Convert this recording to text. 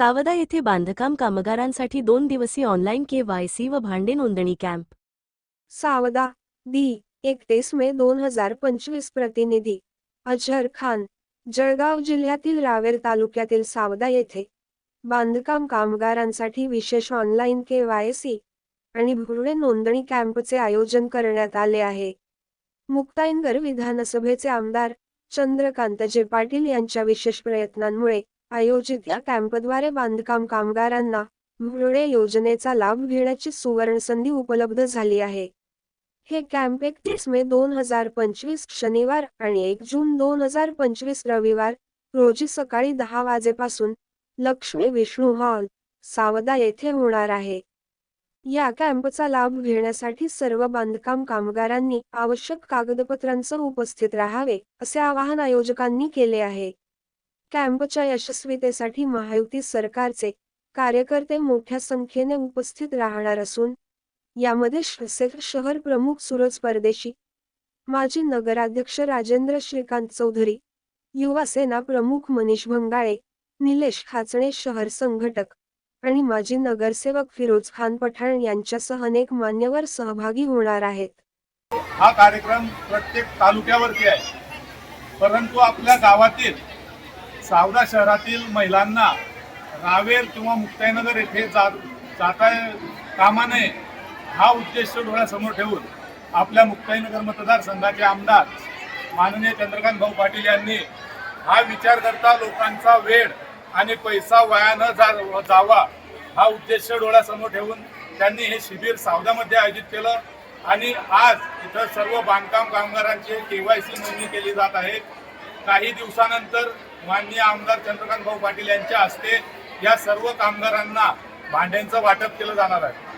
सावदा येथे बांधकाम कामगारांसाठी दोन दिवसीय ऑनलाईन केवायसी व भांडे नोंदणी कॅम्प. सावदा दी एकतीस मे दोन हजार पंचवीस प्रतिनिधी अजहर खान जळगाव जिल्ह्यातील रावेर तालुक्यातील सावदा येथे बांधकाम कामगारांसाठी विशेष ऑनलाईन केवायसी आणि भुरडे नोंदणी कॅम्पचे आयोजन करण्यात आले आहे. मुक्ताईनगर विधानसभेचे आमदार चंद्रकांतजे पाटील यांच्या विशेष प्रयत्नांमुळे आयोजित या कॅम्पद्वारे बांधकाम कामगारांना मुळे योजनेचा लाभ घेण्याची सुवर्णसंधी उपलब्ध झाली आहे. हे कॅम्प एकतीस मे दोन हजार पंचवीस शनिवार आणि एक जून दोन हजार पंचवीस रविवार रोजी सकाळी दहा वाजेपासून लक्ष्मी विष्णू हॉल सावदा येथे होणार आहे. या कॅम्पचा लाभ घेण्यासाठी सर्व बांधकाम कामगारांनी आवश्यक कागदपत्रांसह उपस्थित राहावे असे आवाहन आयोजकांनी केले आहे. कॅम्पच्या यशस्वीतेसाठी महायुती सरकारचे कार्यकर्ते मोठ्या संख्येने उपस्थित राहणार असून यामध्ये शिवसेना शहर प्रमुख सूरज परदेशी माजी नगराध्यक्ष राजेंद्र श्रीकांत चौधरी युवा सेना प्रमुख मनीष भंगाळे निलेश खाचणे शहर संघटक आणि माजी नगरसेवक फिरोज खान पठाण यांच्यासह अनेक मान्यवर सहभागी होणार आहेत. हा कार्यक्रम प्रत्येक तालुक्यावरती आहे. परंतु आपल्या गावातील सावदा शहरातील महिलांना रावेर किंवा मुक्ताईनगर येथे जात जाता कामा नये हा उद्देश डोळ्यासमोर ठेवून आपल्या मुक्ताईनगर मतदारसंघाचे आमदार माननीय चंद्रकांत भाऊ पाटील यांनी हा विचार करता लोकांचा वेळ आणि पैसा वाया न जा जावा हा उद्देश डोळ्यासमोर ठेवून त्यांनी हे शिबिर सावदामध्ये आयोजित केलं. आणि आज इथं सर्व बांधकाम कामगारांची सी नोंदणी केली जात आहे. काही दिवसानंतर माननीय आमदार चंद्रकांत भाऊ पाटील यांच्या हस्ते या सर्व कामगारांना भांड्यांचं वाटप केलं जाणार आहे.